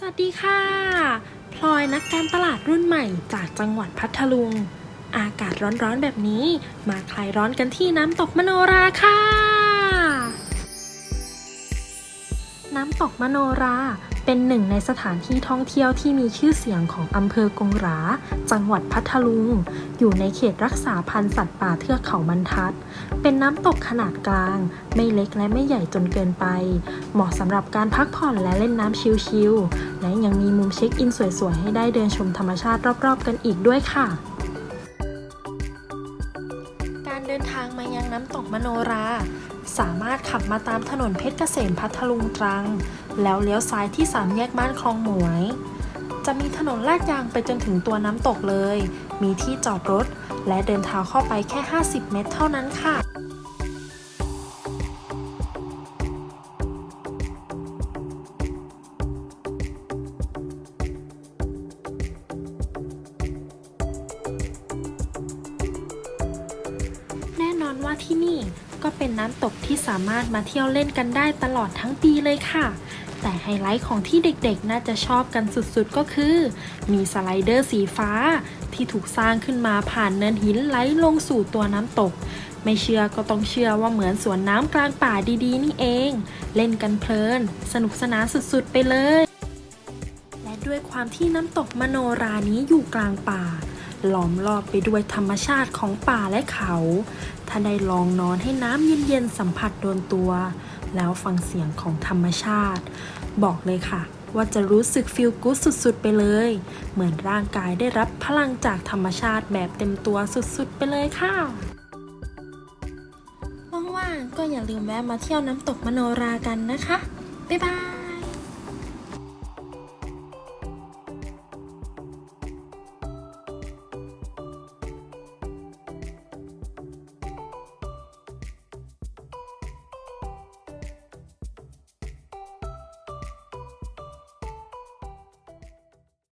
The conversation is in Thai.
สวัสดีค่ะ พลอยนักการตลาดรุ่นใหม่จากจังหวัดพัทลุง อากาศร้อนๆแบบนี้ มาคลายร้อนกันที่น้ำตกมโนราค่ะ น้ำตกมโนรา เป็นหนึ่งในสถานที่ท่องเที่ยวที่มีชื่อเสียงของอำเภอกงหรา จังหวัดพัทลุง อยู่ในเขตรักษาพันธุ์สัตว์ป่าเทือกเขาบรรทัด เป็นน้ำตกขนาดกลาง ไม่เล็กและไม่ใหญ่จนเกินไป เหมาะสำหรับการพักผ่อนและเล่นน้ำชิลๆ และยังมีมุมเช็คอินสวยๆ ให้ได้เดินชมธรรมชาติรอบๆ กันอีกด้วยค่ะการเดินทางมายังน้ำตกมโนรา สามารถขับมาตามถนนเพชรเกษมพัทลุงตรัง แล้วเลี้ยวซ้ายที่สามแยกบ้านคลองหมวย จะมีถนนลาดยางไปจนถึงตัวน้ำตกเลย มีที่จอดรถ และเดินเท้าเข้าไปแค่ 50 เมตรเท่านั้นค่ะแน่นอนว่าที่นี่ก็เป็นน้ำตกที่สามารถมาเที่ยวเล่นกันได้ตลอดทั้งปีเลยค่ะ แต่ไฮไลท์ของที่เด็กๆ น่าจะชอบกันสุดๆ ก็คือ มีสไลเดอร์สีฟ้า ที่ถูกสร้างขึ้นมาผ่านเนินหินไหลลงสู่ตัวน้ำตก ไม่เชื่อก็ต้องเชื่อว่าเหมือนสวนน้ำกลางป่าดีๆ นี่เอง เล่นกันเพลิน สนุกสนานสุดๆ ไปเลย และด้วยความที่น้ำตกมโนรานี้อยู่กลางป่า ล้อมรอบไปด้วยธรรมชาติของป่าและเขา ถ้าได้ลองนอนให้น้ำเย็นๆสัมผัสโดนตัว แล้วฟังเสียงของธรรมชาติ บอกเลยค่ะ ว่าจะรู้สึกฟีลกู๊ดสุดๆ ไปเลย เหมือนร่างกายได้รับพลังจากธรรมชาติแบบเต็มตัวสุดๆ ไปเลยค่ะว่างๆก็อย่าลืมแวะมาเที่ยวน้ำตกมโนรากันนะคะ บ๊ายบาย